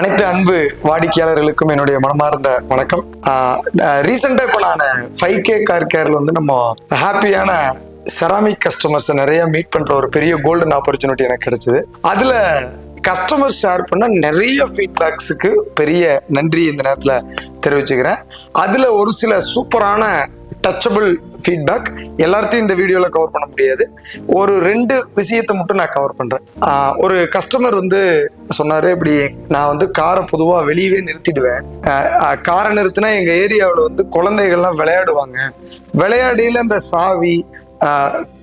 அனைத்து அன்பு வாடிக்கையாளர்களுக்கும் என்னுடைய மனமார்ந்த வணக்கம். ரீசெண்டாக இப்போ நான் ஃபைவ் கே கார் கேரில் வந்து நம்ம ஹாப்பியான செராமிக் கஸ்டமர்ஸை நிறைய மீட் பண்ற ஒரு பெரிய கோல்டன் ஆப்பர்ச்சுனிட்டி எனக்கு கிடைச்சது. அதுல கஸ்டமர் ஷேர் பண்ண நிறைய ஃபீட்பேக்ஸுக்கு பெரிய நன்றி இந்த நேரத்தில் தெரிவிச்சுக்கிறேன். அதில் ஒரு சில சூப்பரான டச்சபிள் ஃபீட்பேக் எல்லாத்தையும் இந்த வீடியோவில் கவர் பண்ண முடியாது. ஒரு ரெண்டு விஷயத்தை மட்டும் நான் கவர் பண்ணுறேன் ஒரு கஸ்டமர் வந்து சொன்னார் இப்படி நான் வந்து காரை பொதுவாக வெளியவே நிறுத்திடுவேன். காரை நிறுத்தினா எங்கள் ஏரியாவில் வந்து குழந்தைகள்லாம் விளையாடுவாங்க. விளையாடியில் அந்த சாவி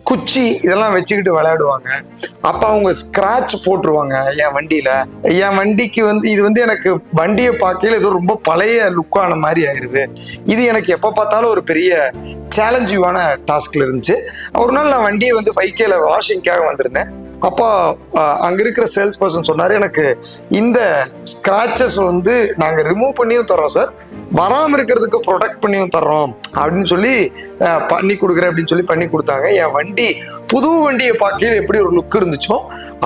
குச்சி இதெல்லாம் வச்சுக்கிட்டு விளையாடுவாங்க. அப்போ அவங்க ஸ்க்ராட்ச் போட்டுருவாங்க என் வண்டியில். என் வண்டிக்கு வந்து இது வந்து எனக்கு வண்டியை பார்க்கையில் ஏதோ ரொம்ப பழைய லுக்கான மாதிரி ஆயிடுது இது எனக்கு எப்போ பார்த்தாலும் ஒரு பெரிய சேலஞ்சிவான டாஸ்கில் இருந்துச்சு. ஒரு நாள் நான் வண்டியை வந்து ஃபைவ் வாஷிங்க்காக வாஷிங்காக வந்திருந்தேன். அப்போ அங்கே இருக்கிற சேல்ஸ் பர்சன் சொன்னார் எனக்கு இந்த ஸ்கிராச்சஸ் வந்து நாங்கள் ரிமூவ் பண்ணியும் தரோம் சார் வராமல் இருக்கிறதுக்கு ப்ரொடெக்ட் பண்ணியும் தர்றோம். அப்படின்னு சொல்லி பண்ணி கொடுக்குறேன் அப்படின்னு சொல்லி பண்ணி கொடுத்தாங்க. என் வண்டி புது வண்டியை பார்க்கையில் எப்படி ஒரு லுக் இருந்துச்சோ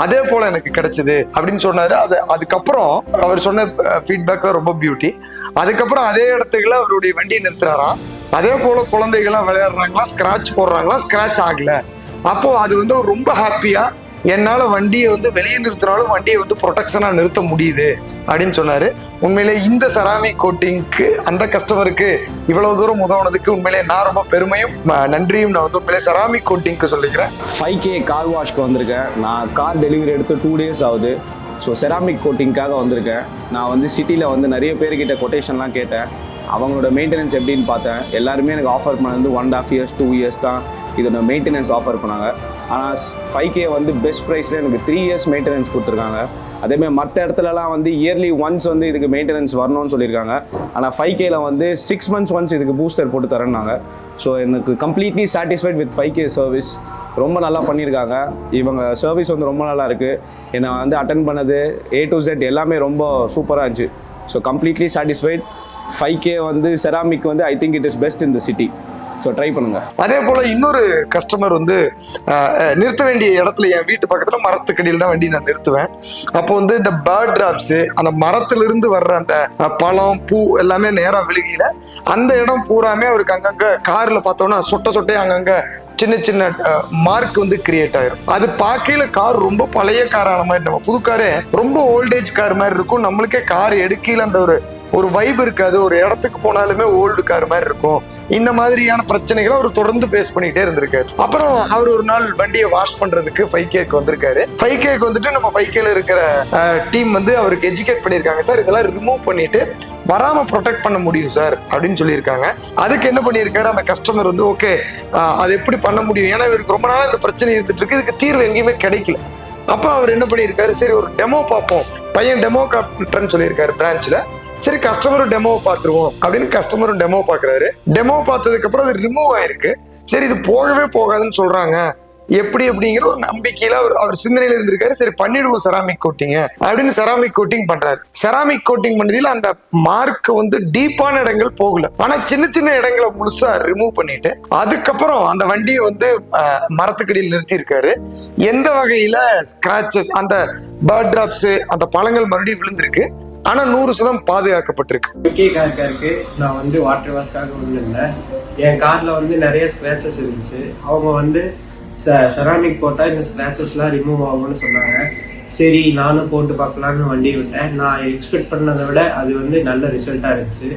அதே போல் எனக்கு கிடைச்சிது அப்படின்னு சொன்னார். அது அதுக்கப்புறம் அவர் சொன்ன ஃபீட்பேக் தான் ரொம்ப பியூட்டி அதுக்கப்புறம் அதே இடத்துக்குள்ள அவருடைய வண்டியை நிறுத்துறாராம். அதே போல குழந்தைகள்லாம் விளையாடுறாங்களா ஸ்கிராட்ச் போடுறாங்களா ஸ்க்ராட்ச் ஆகல. அப்போ அது வந்து ரொம்ப ஹாப்பியா என்னால் வண்டியை வந்து வெளியே நிறுத்தினாலும் வண்டியை வந்து ப்ரொடெக்ஷனாக நிறுத்த முடியுது அப்படின்னு சொன்னார். உண்மையிலே இந்த செராமிக் கோட்டிங்க்கு அந்த கஸ்டமருக்கு இவ்வளவு தூரம் உதவுனதுக்கு உண்மையிலே நான் ரொம்ப பெருமையும் நன்றியும். நான் வந்து உண்மையிலே செராமிக் கோட்டிங்க்கு சொல்லிக்கிறேன். ஃபைவ் கே கார் வாஷ்க்கு வந்திருக்கேன். நான் கார் டெலிவரி எடுத்து டூ டேஸ் ஆகுது. ஸோ செராமிக் கோட்டிங்க்காக வந்திருக்கேன். நான் வந்து சிட்டியில் வந்து நிறைய பேர்கிட்ட கொட்டேஷன்லாம் கேட்டேன். அவங்களோட மெயின்டெனன்ஸ் எப்படின்னு பார்த்தேன். எல்லாருமே எனக்கு ஆஃபர் பண்ணது one and half years two years தான். இதோட மெயின்டெனன்ஸ் ஆஃபர் பண்ணாங்க. ஆனால் ஃபைவ் கே வந்து பெஸ்ட் ப்ரைஸில் எனக்கு த்ரீ இயர்ஸ் மெயின்டெனன்ஸ் கொடுத்துருக்காங்க. அதேமாதிரி மற்ற இடத்துலலாம் வந்து இயர்லி ஒன்ஸ் வந்து இதுக்கு மெயின்டெனன்ஸ் வரணும்னு சொல்லியிருக்காங்க. ஆனால் ஃபைவ் கேல வந்து சிக்ஸ் மந்த்ஸ் ஒன்ஸ் இதுக்கு பூஸ்டர் போட்டு தரேன்னாங்க. ஸோ எனக்கு completely satisfied with five K service ரொம்ப நல்லா பண்ணியிருக்காங்க. இவங்க சர்வீஸ் வந்து ரொம்ப நல்லா இருக்குது என்னை வந்து அட்டன் பண்ணது ஏ டு செட் எல்லாமே ரொம்ப சூப்பராக இருந்துச்சு. So completely satisfied five K வந்து செராமிக் வந்து I think it is best in the city so try பண்ணுங்கள் அதே போல இன்னொரு கஸ்டமர் வந்து நிறுத்த வேண்டிய இடத்துல என் வீட்டு பக்கத்தில் மரத்துக்கடியில் தான் வண்டி நான் நிறுத்துவேன். அப்போ வந்து இந்த பேர்ட் டிராப்ஸ் அந்த மரத்துலேருந்து வர்ற அந்த பழம் பூ எல்லாமே நேராக விழுகியில அந்த இடம் பூராமே அவருக்கு அங்கங்க காரில் பார்த்தோன்னா சொட்ட சொட்டே அங்கங்க சின்ன சின்ன மார்க் வந்து கிரியேட் ஆயிரும். அது பார்க்கையில கார் ரொம்ப பழைய காரான மாதிரி நம்ம புது காரே ரொம்ப ஓல்டேஜ் கார் மாதிரி இருக்கும். நம்மளுக்கே கார் எடுக்கையில் அந்த ஒரு ஒரு வைப் இருக்காது. ஒரு இடத்துக்கு போனாலுமே ஓல்டு கார் மாதிரி இருக்கும். இந்த மாதிரியான பிரச்சனைகளை அவர் தொடர்ந்து ஃபேஸ் பண்ணிட்டே இருந்திருக்காரு. அப்புறம் அவர் ஒரு நாள் வண்டியை வாஷ் பண்றதுக்கு ஃபைவ் கேக்கு வந்திருக்காரு. ஃபைவ் கேக்கு வந்துட்டு நம்ம ஃபைவ் கேல இருக்கிற டீம் வந்து அவருக்கு எஜுகேட் பண்ணியிருக்காங்க. சார் இதெல்லாம் ரிமூவ் பண்ணிட்டு வராம ப்ரொடெக்ட் பண்ண முடியும் சார். அப்படின்னு சொல்லியிருக்காங்க. அதுக்கு என்ன பண்ணியிருக்காரு? அந்த கஸ்டமர் வந்து ஓகே அது எப்படி பண்ண முடியும். ஏன்னா இவருக்கு ரொம்ப நாளாக இந்த பிரச்சனை இருந்துட்டு இருக்கு. இதுக்கு தீர்வு எங்கேயுமே கிடைக்கல. அப்போ அவர் என்ன பண்ணியிருக்காரு? சரி ஒரு டெமோ பார்ப்போம். பையன் டெமோ காப்டர்னு சொல்லியிருக்காரு பிரான்ச்சில் சரி கஸ்டமரும் டெமோ பார்த்துருவோம் அப்படின்னு கஸ்டமரும் டெமோ பார்க்குறாரு. டெமோ பார்த்ததுக்கப்புறம் அது ரிமூவ் ஆயிருக்கு. சரி இது போகவே போகாதுன்னு சொல்கிறாங்க எப்படி அப்படிங்கிற ஒரு நம்பிக்கையில அவர் அவர் சிந்தனையில இருந்திருக்காரு. சரி பண்ணிடுவோம் செராமிக் கோட்டிங்க அப்படின்னு செராமிக் கோட்டிங் பண்றாரு. செராமிக் கோட்டிங் பண்ணதில் அந்த மார்க் வந்து டீப்பான இடங்கள் போகல. ஆனா சின்ன சின்ன இடங்களை முழுசா ரிமூவ் பண்ணிட்டு அதுக்கப்புறம் அந்த வண்டியை வந்து மரத்துக்கடியில் நிறுத்தி இருக்காரு எந்த வகையில ஸ்கிராச்சஸ் அந்த பேர்ட் டிராப்ஸ் அந்த பழங்கள் மறுபடியும் விழுந்திருக்கு. ஆனா நூறு சதம் பாதுகாக்கப்பட்டிருக்கு. காருக்கு நான் வந்து வாட்டர் வாஷ்க்காக வந்திருந்தேன் என் கார்ல வந்து நிறைய ஸ்கிராச்சஸ் இருந்துச்சு. அவங்க வந்து செராமிக் போட்டால் இந்த ஸ்க்ராச்சஸ்லாம் ரிமூவ் ஆகும்னு சொன்னாங்க. சரி நானும் போட்டு பார்க்கலான்னு வண்டி விட்டேன். நான் எக்ஸ்பெக்ட் பண்ணதை விட அது வந்து நல்ல ரிசல்ட்டாக இருந்துச்சு.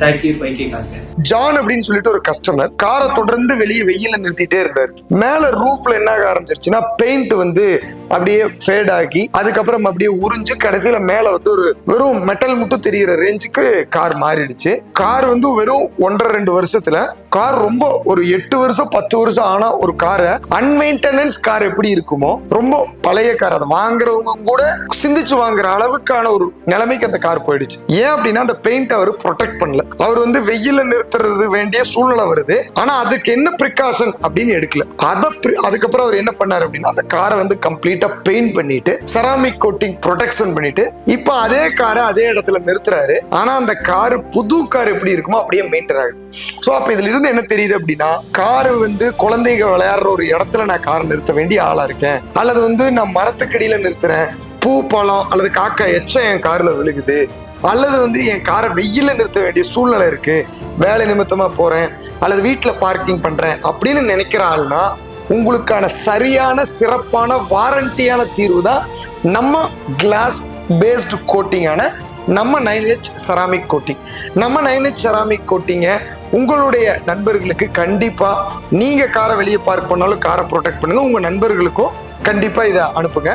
தேங்க்யூ ஃபைவ் கே கார்க்கு ஜான் அப்படின்னு சொல்லிட்டு ஒரு கஸ்டமர் காரை தொடர்ந்து வெளியே வெயில நிறுத்திட்டே இருந்தார். மேல ரூஃப்ல என்ன ஆக ஆரம்பிச்சிருச்சுன்னா பெயிண்ட் வந்து அப்படியே ஃபேட் ஆகி அதுக்கப்புறம் அப்படியே உறிஞ்சு கடைசியில மேல வந்து ஒரு வெறும் மெட்டல் மட்டும் தெரியிற ரேஞ்சுக்கு கார் மாறிடுச்சு. கார் வந்து வெறும் ஒன்றரை ரெண்டு வருஷத்துல கார் ரொம்ப ஒரு எட்டு வருஷம் பத்து வருஷம் ஆனா ஒரு காரை அன்மெயின்டெனன்ஸ் கார் எப்படி இருக்குமோ ரொம்ப பழைய கார் அதை வாங்குறவங்க கூட சிந்திச்சு வாங்குற அளவுக்கான ஒரு நிலைமைக்கு அந்த கார் போயிடுச்சு. ஏன் அப்படின்னா அந்த பெயிண்ட் அவர் ப்ரொடெக்ட் பண்ணல. அவர் வந்து வெயில நிறுத்துறது வேண்டிய சூழ்நிலை வருது. ஆனா அதுக்கு என்ன ப்ரிகாஷன் அப்படின்னு எடுக்கல. அதை அதுக்கப்புறம் அவர் என்ன பண்ணார் அப்படின்னா அந்த காரை வந்து கம்ப்ளீட் நீட்டா பெயிண்ட் பண்ணிட்டு செராமிக் கோட்டிங் ப்ரொடெக்ஷன் பண்ணிட்டு இப்போ அதே காரை அதே இடத்துல நிறுத்துறாரு. ஆனா அந்த கார் புது கார் எப்படி இருக்குமோ அப்படியே மெயின்டைன் ஆகுது. ஸோ அப்ப இதுல இருந்து என்ன தெரியுது அப்படின்னா கார் வந்து குழந்தைங்க விளையாடுற ஒரு இடத்துல நான் கார் நிறுத்த வேண்டிய ஆளா இருக்கேன். அல்லது வந்து நான் மரத்துக்கடியில நிறுத்துறேன். பூ பழம் அல்லது காக்கா எச்சம் என் கார்ல விழுகுது. அல்லது வந்து என் காரை வெயில நிறுத்த வேண்டிய சூழ்நிலை இருக்கு. வேலை நிமித்தமா போறேன். அல்லது வீட்டுல பார்க்கிங் பண்றேன் அப்படின்னு நினைக்கிற ஆள்னா உங்களுக்கான சரியான சிறப்பான வாரண்டியான தீர்வு தான் நம்ம கிளாஸ் பேஸ்டு கோட்டிங்கான நம்ம நைன் ஹெச் செராமிக் கோட்டிங் நம்ம நைன் ஹெச் செராமிக் கோட்டிங்கை உங்களுடைய நண்பர்களுக்கு கண்டிப்பாக நீங்கள் காரை வெளியே பார்க் பண்ணாலும் காரை ப்ரொடெக்ட் பண்ணுங்கள் உங்கள் நண்பர்களுக்கும் கண்டிப்பாக இதை அனுப்புங்க.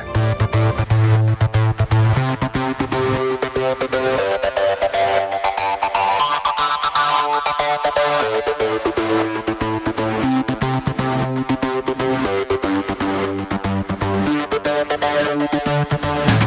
Música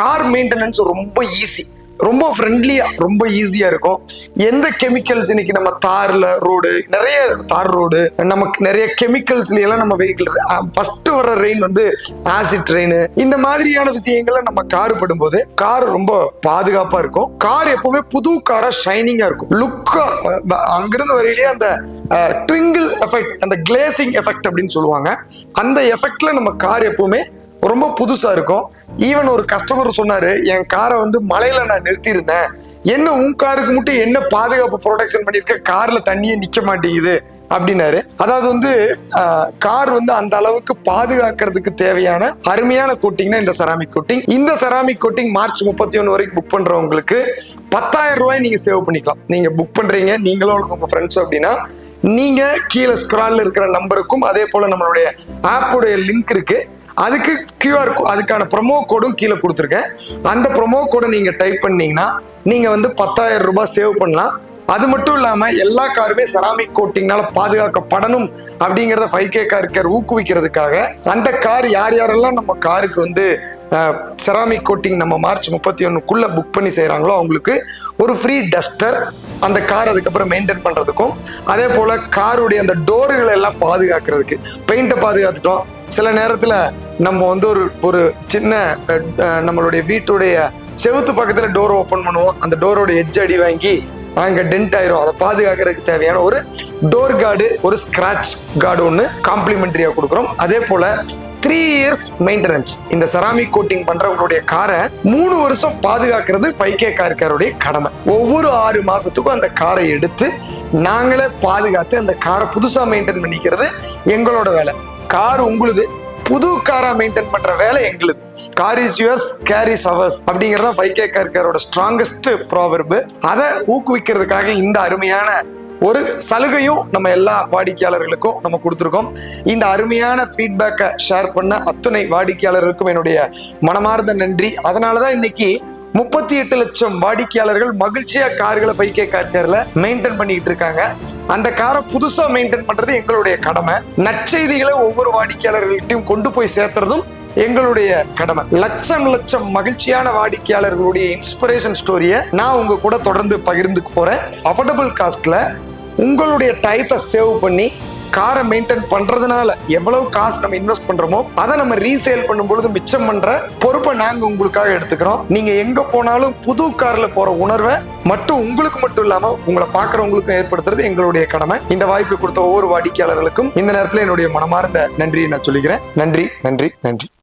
கார் மெயின்டெனன்ஸ் ரொம்ப ஈஸி ரொம்ப ஃப்ரெண்ட்லியா ரொம்ப ஈஸியா இருக்கும். எந்த கெமிக்கல்ஸ் இன்னைக்கு நம்ம தார்ல ரோடு நிறைய தார் ரோடு நமக்கு நிறைய கெமிக்கல்ஸ்ல எல்லாம் நம்ம வெஹிக்கிள் ஃபர்ஸ்ட் வர ரெயின் வந்து ஆசிட் ரெயின் இந்த மாதிரியான விஷயங்களை நம்ம கார் படும்போது கார் ரொம்ப பாதுகாப்பா இருக்கும். கார் எப்பவுமே புது காரா ஷைனிங்கா இருக்கும். லுக்கா அங்கிருந்து வரையிலேயே அந்த ட்ரிங்கிள் எஃபெக்ட் அந்த கிளேசிங் எஃபெக்ட் அப்படின்னு சொல்லுவாங்க. அந்த எஃபெக்ட்ல நம்ம கார் எப்பவுமே ரொம்ப புதுசா இருக்கும். ஈவன் ஒரு கஸ்டமர் சொன்னாரு என் காரை வந்து மலையில நான் நிறுத்தியிருந்தேன். என்ன உன் காருக்கு மட்டும் என்ன பாதுகாப்பு ப்ரொடெக்ஷன் பண்ணியிருக்க? கார்ல தண்ணியே நிக்க மாட்டேங்குது. அப்படின்னாரு. அதாவது வந்து கார் வந்து அந்த அளவுக்கு பாதுகாக்கிறதுக்கு தேவையான அருமையான கோட்டிங்னா இந்த செராமிக் கோட்டிங் இந்த செராமிக் கோட்டிங் மார்ச் முப்பத்தி ஒன்று வரைக்கும் புக் பண்றவங்களுக்கு பத்தாயிரம் ரூபாய் நீங்க சேவ் பண்ணிக்கலாம். நீங்க புக் பண்றீங்க நீங்களும் அல்லது உங்க ஃப்ரெண்ட்ஸ் அப்படின்னா நீங்க கீழே ஸ்க்ராலில் இருக்கிற நம்பருக்கும் அதே போல நம்மளுடைய ஆப்போடைய லிங்க் இருக்கு. அதுக்கு கியூஆர் அதுக்கான ப்ரொமோ கோடும் கீழே கொடுத்துருக்கேன். அந்த ப்ரொமோ கோடை நீங்கள் டைப் பண்ணீங்கன்னா நீங்கள் வந்து பத்தாயிரம் ரூபாய் சேவ் பண்ணலாம். அது மட்டும் இல்லாம எல்லா காருமே செராமிக் கோட்டிங்னால பாதுகாக்கப்படணும் அப்படிங்கறத ஃபைவ் கே கார் கேர் ஊக்குவிக்கிறதுக்காக அந்த கார் யார் யாரெல்லாம் நம்ம காருக்கு வந்து செராமிக் கோட்டிங் நம்ம மார்ச் முப்பத்தி ஒன்றுக்குள்ளே புக் பண்ணி செய்கிறாங்களோ அவங்களுக்கு ஒரு ஃப்ரீ டஸ்டர் அந்த கார் அதுக்கப்புறம் மெயின்டைன் பண்றதுக்கும் அதே போல காருடைய அந்த டோர்களை எல்லாம் பாதுகாக்கிறதுக்கு. பெயிண்ட்டை பாதுகாத்துட்டோம். சில நேரத்துல நம்ம வந்து ஒரு ஒரு சின்ன நம்மளுடைய வீட்டுடைய செவுத்து பக்கத்துல டோர் ஓபன் பண்ணுவோம். அந்த டோரோட எஜ் அடி வாங்கி அங்கே டென்ட் ஆயிரும். அதை பாதுகாக்கிறதுக்கு தேவையான ஒரு டோர் கார்டு ஒரு ஸ்கிராச் கார்டு ஒன்று காம்ப்ளிமெண்ட்ரியாக கொடுக்குறோம். அதே போல த்ரீ இயர்ஸ் மெயின்டெனன்ஸ் இந்த செராமிக் கோட்டிங் பண்றவங்களுடைய காரை மூணு வருஷம் பாதுகாக்கிறது ஃபைவ் கே காருடைய கடமை. ஒவ்வொரு ஆறு மாசத்துக்கும் அந்த காரை எடுத்து நாங்களே பாதுகாத்து அந்த காரை புதுசாக மெயின்டைன் பண்ணிக்கிறது எங்களோட வேலை. கார் உங்களுது. புது காரா மெயின்டைன் பண்ற வேலை எங்களுது. Car is yours care is ours அப்படிங்கறத ஃபைவ் கே கார்காரோட ஸ்ட்ராங்கஸ்ட் ப்ராவர்பு அதை ஊக்குவிக்கிறதுக்காக இந்த அருமையான ஒரு சலுகையும் நம்ம எல்லா வாடிக்கையாளர்களுக்கும் நம்ம கொடுத்துருக்கோம். இந்த அருமையான ஃபீட்பேக்கை ஷேர் பண்ண அத்துணை வாடிக்கையாளர்களுக்கும் என்னுடைய மனமார்ந்த நன்றி. அதனால தான் இன்னைக்கு முப்பத்தி எட்டு லட்சம் வாடிக்கையாளர்கள் மகிழ்ச்சியா கார்களை பைக்கே கார் தேர்ல மெயின்டைன் பண்ணிட்டு இருக்காங்க. அந்த காரை புதுசா மெயின்டைன் பண்றது எங்களுடைய கடமை. நற்செய்திகளை ஒவ்வொரு வாடிக்கையாளர்கள்ட்டையும் கொண்டு போய் சேர்த்துறதும் எங்களுடைய கடமை. லட்சம் லட்சம் மகிழ்ச்சியான வாடிக்கையாளர்களுடைய இன்ஸ்பிரேஷன் ஸ்டோரியை நான் உங்க கூட தொடர்ந்து பகிர்ந்து போறேன். அஃபோர்டபுள் காஸ்ட்ல உங்களுடைய டயத்தை சேவ் பண்ணி காரை மெயின்டைன் பண்றதுனால எவ்வளவு காசு நம்ம இன்வெஸ்ட் பண்றோமோ அதை நம்ம ரீசேல் பண்ணும் பொழுது மிச்சம் பண்ற பொறுப்பை நாங்க உங்களுக்காக எடுத்துக்கிறோம். நீங்க எங்க போனாலும் புது கார்ல போற உணர்வை மட்டும் உங்களுக்கு மட்டும் இல்லாம உங்களை பாக்குறவங்களுக்கும் ஏற்படுத்துறது எங்களுடைய கடமை. இந்த வாய்ப்பு கொடுத்த ஒவ்வொரு வாடிக்கையாளர்களுக்கும் இந்த நேரத்தில் என்னுடைய மனமார்ந்த நன்றியை நான் சொல்லிக்கிறேன். நன்றி நன்றி நன்றி.